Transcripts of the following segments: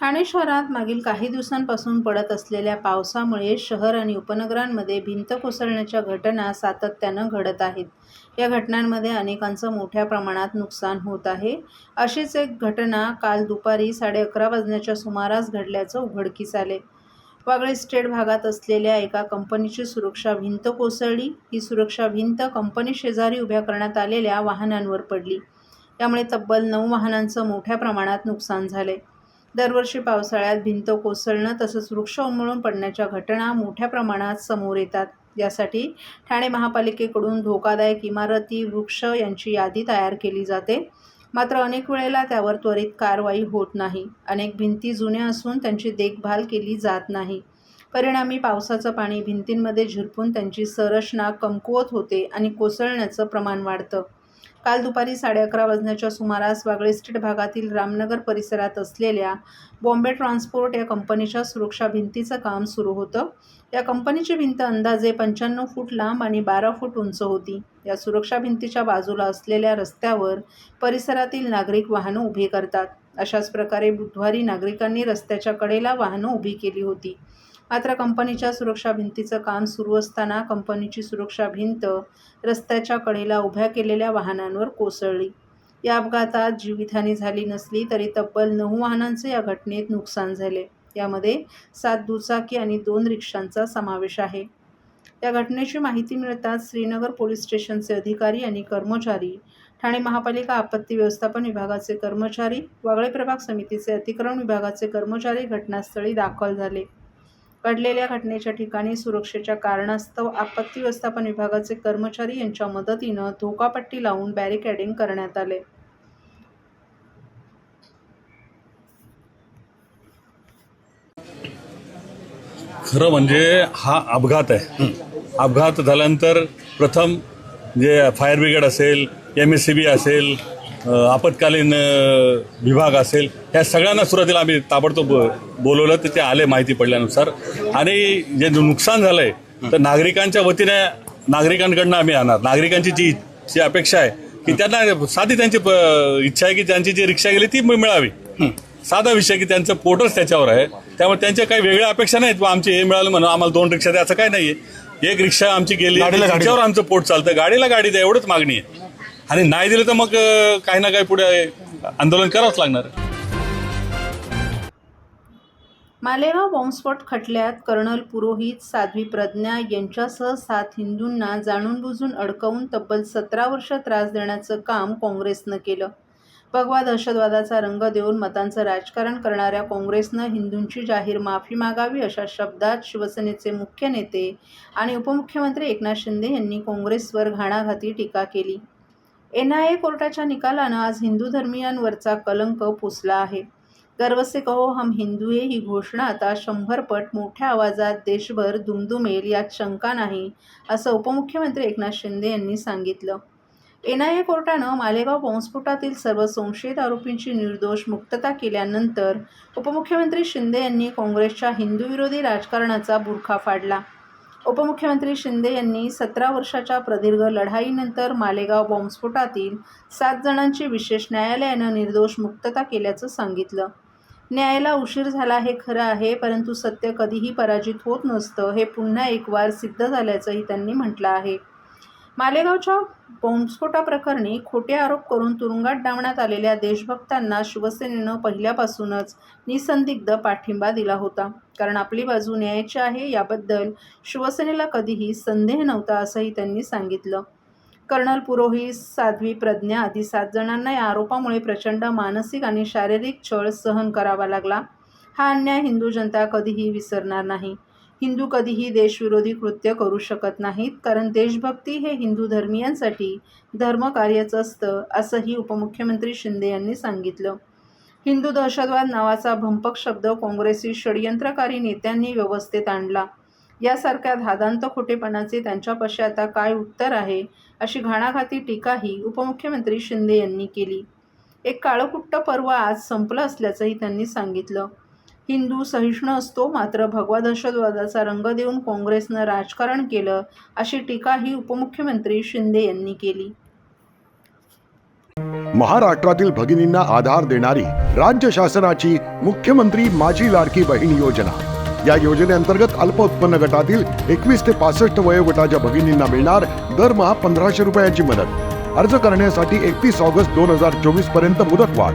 ठाणे शहरात मागील काही दिवसांपासून पडत असलेल्या पावसामुळे शहर आणि उपनगरांमध्ये भिंत कोसळण्याच्या घटना सातत्यानं घडत आहेत. या घटनांमध्ये अनेकांचं मोठ्या प्रमाणात नुकसान होत आहे. अशीच एक घटना काल दुपारी साडे अकरा वाजण्याच्या सुमारास घडल्याचं उघडकीस आले वागळे स्टेट भागात असलेल्या एका कंपनीची सुरक्षा भिंत कोसळली. ही सुरक्षा भिंत कंपनी शेजारी उभ्या करण्यात आलेल्या वाहनांवर पडली. त्यामुळे तब्बल नऊ वाहनांचं मोठ्या प्रमाणात नुकसान झाले दरवर्षी पावसाळ्यात भिंत कोसळणं तसंच वृक्ष उन्मळून पडण्याच्या घटना मोठ्या प्रमाणात समोर येतात. यासाठी ठाणे महापालिकेकडून धोकादायक इमारती, वृक्ष यांची यादी तयार केली जाते. मात्र अनेक वेळेला त्यावर त्वरित कारवाई होत नाही. अनेक भिंती जुन्या असून त्यांची देखभाल केली जात नाही. परिणामी पावसाचं पाणी भिंतींमध्ये झिरपून त्यांची संरचना कमकुवत होते आणि कोसळण्याचं प्रमाण वाढतं. काल दुपारी साडे अकरा वाजण्याच्या सुमारास वागळे स्ट्रीट भागातील रामनगर परिसरात असलेल्या बॉम्बे ट्रान्सपोर्ट या कंपनीच्या सुरक्षा भिंतीचं काम सुरू होतं. या कंपनीची भिंत अंदाजे पंच्याण्णव फूट लांब आणि बारा फूट उंच होती. या सुरक्षा भिंतीच्या बाजूला असलेल्या रस्त्यावर परिसरातील नागरिक वाहनं उभी करतात. अशाच प्रकारे बुधवारी नागरिकांनी रस्त्याच्या कडेला वाहनं उभी केली होती. मात्र कंपनीच्या सुरक्षा भिंतीचं काम सुरू असताना कंपनीची सुरक्षा भिंत रस्त्याच्या कडेला उभ्या केलेल्या वाहनांवर कोसळली. या अपघातात जीवितहानी झाली नसली तरी तब्बल नऊ वाहनांचे या घटनेत नुकसान झाले यामध्ये सात दुचाकी आणि दोन रिक्षांचा समावेश आहे. या घटनेची माहिती मिळताच श्रीनगर पोलीस स्टेशनचे अधिकारी आणि कर्मचारी, ठाणे महापालिका आपत्ती व्यवस्थापन विभागाचे कर्मचारी, वागळे प्रभाग समितीचे अतिक्रमण विभागाचे कर्मचारी घटनास्थळी दाखल झाले. घडलेल्या घटनेच्या ठिकाणी सुरक्षेच्या कारणास्तव आपत्ती व्यवस्थापन विभागाचे कर्मचारी यांच्या मदतीनं धोकापट्टी लावून बॅरिकेडिंग करण्यात आले. खरं म्हणजे हा अपघात आहे. अपघात झाल्यानंतर प्रथम जे फायर ब्रिगेड असेल एम एस सी बी असेल आपत्कालीन विभाग असेल ह्या सगळ्यांना सुरुवातीला आम्ही ताबडतोब बोलवलं तर ते आले माहिती पडल्यानुसार. आणि जे नुकसान झालं आहे तर नागरिकांच्या वतीने नागरिकांकडनं आम्ही आणणार. नागरिकांची जी जी अपेक्षा आहे की त्यांना साधी त्यांची इच्छा आहे की त्यांची जी रिक्षा गेली ती मिळावी. साधा विषय की त्यांचं पोटच त्याच्यावर आहे. त्यामुळे त्यांच्या काही वेगळ्या अपेक्षा नाहीत आमचे हे मिळालं म्हणून आम्हाला दोन रिक्षा द्या असं काही नाहीये. एक रिक्षा आमची गेली त्याच्यावर आमचं पोट चालतं. गाडीला गाडी द्या एवढंच मागणी आहे. आणि नाही दिलं तर मग काही ना काही पुढे आंदोलन करावंच लागणार आहे मालेगाव बॉम्बस्फोट खटल्यात कर्नल पुरोहित, साध्वी प्रज्ञा यांच्यासह सात हिंदूंना जाणून-बुजून अडकवून तब्बल सतरा वर्ष त्रास देण्याचं काम काँग्रेसनं केलं. भगवा दहशतवादाचा रंग देऊन मतांचं राजकारण करणाऱ्या काँग्रेसनं हिंदूंची जाहीर माफी मागावी अशा शब्दात शिवसेनेचे मुख्य नेते आणि उपमुख्यमंत्री एकनाथ शिंदे यांनी काँग्रेसवर घाणाघाती टीका केली. एन आय ए कोर्टाच्या निकालानं आज हिंदू धर्मियांवरचा कलंक पुसला आहे. गर्व से कहो हम हिंदू ही घोषणा आता शंभर पट मोठ्या आवाजात देशभर दुमदुमेल यात शंका नाही, असं उपमुख्यमंत्री एकनाथ शिंदे यांनी सांगितलं. एन आय ए कोर्टानं मालेगाव बॉम्बस्फोटातील सर्व संशयित आरोपींची निर्दोष मुक्तता केल्यानंतर उपमुख्यमंत्री शिंदे यांनी काँग्रेसच्या हिंदूविरोधी राजकारणाचा बुरखा फाडला. उपमुख्यमंत्री शिंदे यांनी सतरा वर्षाच्या प्रदीर्घ लढाईनंतर मालेगाव बॉम्बस्फोटातील सात जणांची विशेष न्यायालयानं निर्दोष मुक्तता केल्याचं सांगितलं. न्यायाला उशीर झाला हे खरं आहे परंतु सत्य कधीही पराजित होत नसतं हे पुन्हा एक वार सिद्ध झाल्याचंही त्यांनी म्हटलं आहे. मालेगावच्या बॉम्बस्फोटाप्रकरणी खोटे आरोप करून तुरुंगात डावण्यात आलेल्या देशभक्तांना शिवसेनेनं पहिल्यापासूनच निसंदिग्ध पाठिंबा दिला होता. कारण आपली बाजू न्यायाची आहे याबद्दल शिवसेनेला कधीही संदेह नव्हता असंही त्यांनी सांगितलं. कर्नल पुरोहित, साध्वी प्रज्ञा आदी सात जणांना या आरोपामुळे प्रचंड मानसिक आणि शारीरिक छळ सहन करावा लागला. हा अन्याय हिंदू जनता कधीही विसरणार नाही. हिंदू कधीही देशविरोधी कृत्य करू शकत नाहीत कारण देशभक्ती हे हिंदू धर्मियांसाठी धर्मकार्यच असतं असंही उपमुख्यमंत्री शिंदे यांनी सांगितलं. हिंदू दहशतवाद नावाचा भंपक शब्द काँग्रेसी षडयंत्रकारी नेत्यांनी व्यवस्थेत आणला. यासारख्या धादांत खोटेपणाचे त्यांच्यापाशी आता काय उत्तर आहे अशी घाणाघाती टीकाही उपमुख्यमंत्री शिंदे यांनी केली. एक काळकुट्ट पर्व आज संपलं असल्याचंही त्यांनी सांगितलं. हिंदू सहिष्णू असतो मात्र भगवा दहशतवादाचा रंग देऊन काँग्रेसनं राजकारण केलं अशी टीकाही उपमुख्यमंत्री शिंदे यांनी केली. महाराष्ट्रातील भगिनींना आधार देणारी राज्य शासनाची मुख्यमंत्री माझी लाडकी बहीण योजना. या योजनेअंतर्गत अल्प उत्पन्न गटातील एकवीस ते पासष्ट वयोगटाच्या भगिनींना मिळणार दरमहा पंधराशे रुपयांची मदत. अर्ज करण्यासाठी एकतीस ऑगस्ट दोन हजार चोवीसपर्यंत मुदतवाढ.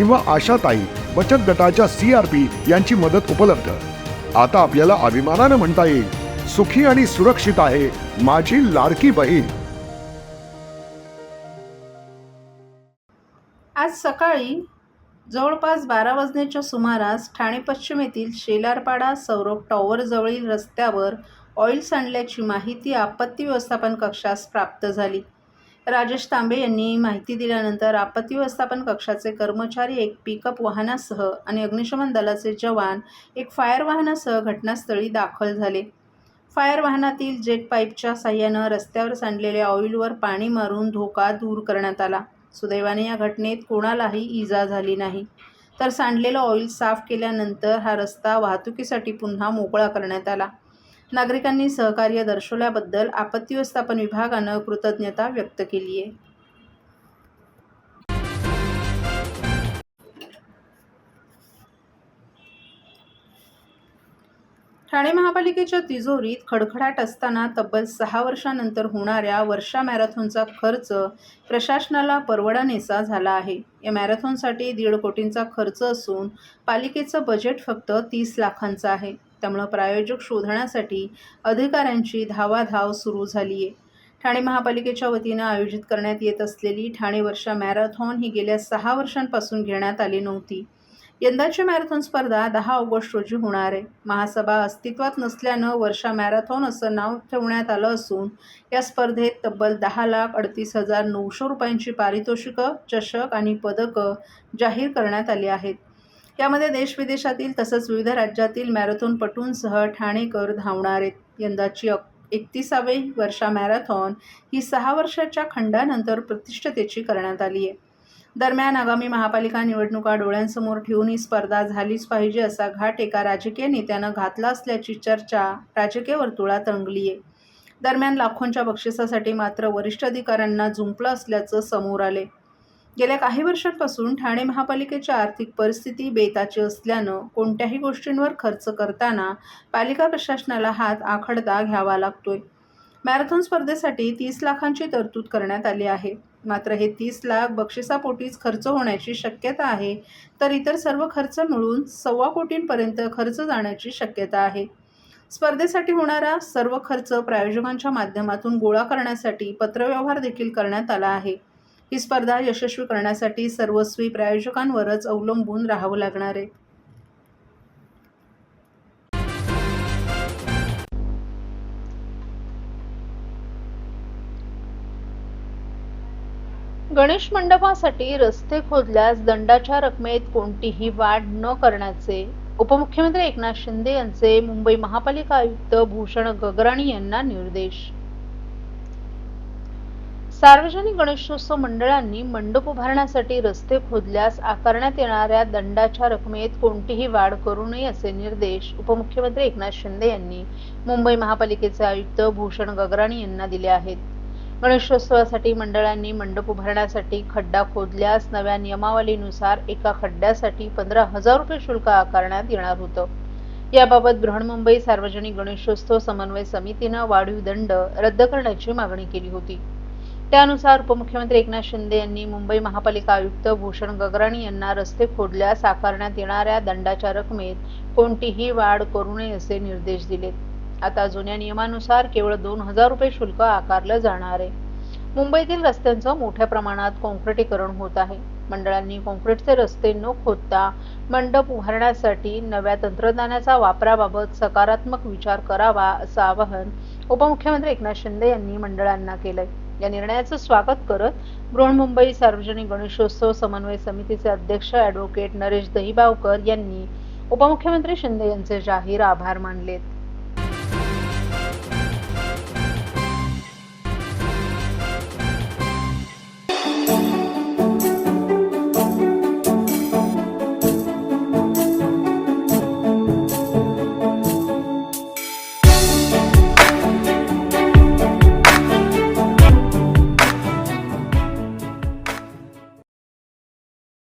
किंवा आशाताई बचत गटाच्या सी आर पी यांची मदत उपलब्ध. आता आपल्याला अभिमानानं म्हणता येईल सुखी आणि सुरक्षित आहे माझी लाडकी बहीण. आज सकाळी जवळपास बारा वाजण्याच्या सुमारास ठाणे पश्चिम येथील शेलारपाडा सौरभ टॉवरजवळील रस्त्यावर ऑइल सांडल्याची माहिती आपत्ती व्यवस्थापन कक्षास प्राप्त झाली. राजेश तांबे यांनी माहिती दिल्यानंतर आपत्ती व्यवस्थापन कक्षाचे कर्मचारी एक पिकअप वाहनासह आणि अग्निशमन दलाचे जवान एक फायर वाहनासह घटनास्थळी दाखल झाले. फायर वाहनातील जेट पाईपच्या साह्यानं रस्त्यावर सांडलेल्या ऑइलवर पाणी मारून धोका दूर करण्यात आला. सुदैवाने या घटनेत कोणालाही इजा झाली नाही. तर सांडलेलं ऑइल साफ केल्यानंतर हा रस्ता वाहतुकीसाठी पुन्हा मोकळा करण्यात आला. नागरिकांनी सहकार्य दर्शवल्याबद्दल आपत्ती व्यवस्थापन विभागानं कृतज्ञता व्यक्त केली आहे. ठाणे महापालिकेच्या तिजोरीत खडखडाट असताना तब्बल सहा वर्षानंतर होणाऱ्या वर्षा मॅरेथॉनचा खर्च प्रशासनाला परवडानेसा झाला आहे. या मॅरेथॉनसाठी दीड कोटींचा खर्च असून पालिकेचं बजेट फक्त तीस लाखांचं आहे. त्यामुळं प्रायोजक शोधण्यासाठी अधिकाऱ्यांची धावाधाव सुरू झाली आहे ठाणे महापालिकेच्या वतीनं आयोजित करण्यात येत असलेली ठाणे वर्षा मॅरेथॉन ही गेल्या सहा वर्षांपासून घेण्यात आली नव्हती. यंदाची मॅरेथॉन स्पर्धा दहा ऑगस्ट रोजी होणार आहे. महासभा अस्तित्वात नसल्यानं वर्षा मॅरेथॉन असं नाव ठेवण्यात आलं असून या स्पर्धेत तब्बल दहा लाख अडतीस हजार नऊशे रुपयांची पारितोषिकं चषक आणि पदकं जाहीर करण्यात आली आहेत. यामध्ये देशविदेशातील तसंच विविध राज्यातील मॅरेथॉनपटूंसह ठाणेकर धावणार यंदाची अक एकतीसावे वर्षा मॅरेथॉन ही सहा वर्षाच्या खंडानंतर प्रतिष्ठतेची करण्यात आली आहे. दरम्यान आगामी महापालिका निवडणुका डोळ्यांसमोर ठेवून ही स्पर्धा झालीच पाहिजे असा घाट एका राजकीय नेत्यानं घातला असल्याची चर्चा राजकीय वर्तुळात रंगली आहे. दरम्यान लाखोंच्या बक्षिसासाठी मात्र वरिष्ठ अधिकाऱ्यांना जुंपलं असल्याचं समोर आले गेल्या काही वर्षांपासून ठाणे महापालिकेची आर्थिक परिस्थिती बेताची असल्यानं कोणत्याही गोष्टींवर खर्च करताना पालिका प्रशासनाला हात आखडता घ्यावा लागतोय. मॅरेथॉन स्पर्धेसाठी तीस लाखांची तरतूद करण्यात आली आहे. मात्र हे तीस लाख बक्षिसापोटीच खर्च होण्याची शक्यता आहे तर इतर सर्व खर्च मिळून सव्वा कोटींपर्यंत खर्च जाण्याची शक्यता आहे. स्पर्धेसाठी होणारा सर्व खर्च प्रायोजकांच्या माध्यमातून गोळा करण्यासाठी पत्रव्यवहार देखील करण्यात आला आहे. ही स्पर्धा यशस्वी करण्यासाठी सर्वस्वी प्रायोजकांवरच अवलंबून राहावं लागणार आहे. गणेश मंडपासाठी रस्ते खोदल्यास दंडाच्या रकमेत कोणतीही वाढ न करण्याचे उपमुख्यमंत्री एकनाथ शिंदे यांचे मुंबई महापालिका आयुक्त भूषण गगराणी यांना निर्देश. सार्वजनिक गणेशोत्सव मंडळांनी मंडप उभारण्यासाठी रस्ते खोदल्यास आकारण्यात येणाऱ्या दंडाच्या रकमेत कोणतीही वाढ करू नये असे निर्देश उपमुख्यमंत्री एकनाथ शिंदे यांनी मुंबई महापालिकेचे आयुक्त भूषण गगराणी यांना दिले आहेत. गणेशोत्सवासाठी मंडळांनी मंडप उभारण्यासाठी खड्डा खोदल्यास नव्या नियमावलीनुसार एका खड्ड्यासाठी पंधरा हजार रुपये शुल्क आकारण्यात येणार होतं. याबाबत बृहन्मुंबई सार्वजनिक गणेशोत्सव समन्वय समितीनं वाढीव दंड रद्द करण्याची मागणी केली होती. त्यानुसार उपमुख्यमंत्री एकनाथ शिंदे यांनी मुंबई महापालिका आयुक्त भूषण गगराणी यांना रस्ते खोदल्यास आकारण्यात येणाऱ्या दंडाच्या रकमेत कोणतीही वाढ करू नये असे निर्देश दिलेत. आता जुन्या नियमानुसार केवळ दोन हजार रुपये शुल्क आकारलं जाणार आहे. मुंबईतील रस्त्यांचं मोठ्या प्रमाणात कॉन्क्रिटीकरण होत आहे. मंडळांनी कॉन्क्रीटचे रस्ते न खोदता मंडप उभारण्यासाठी नव्या तंत्रज्ञानाचा वापराबाबत सकारात्मक विचार करावा असं आवाहन उपमुख्यमंत्री एकनाथ शिंदे यांनी मंडळांना केलंय. या निर्णयाचं स्वागत करत बृहन्मुंबई सार्वजनिक गणेशोत्सव समन्वय समितीचे अध्यक्ष ॲडव्होकेट नरेश दहिबावकर यांनी उपमुख्यमंत्री शिंदे यांचे जाहीर आभार मानलेत.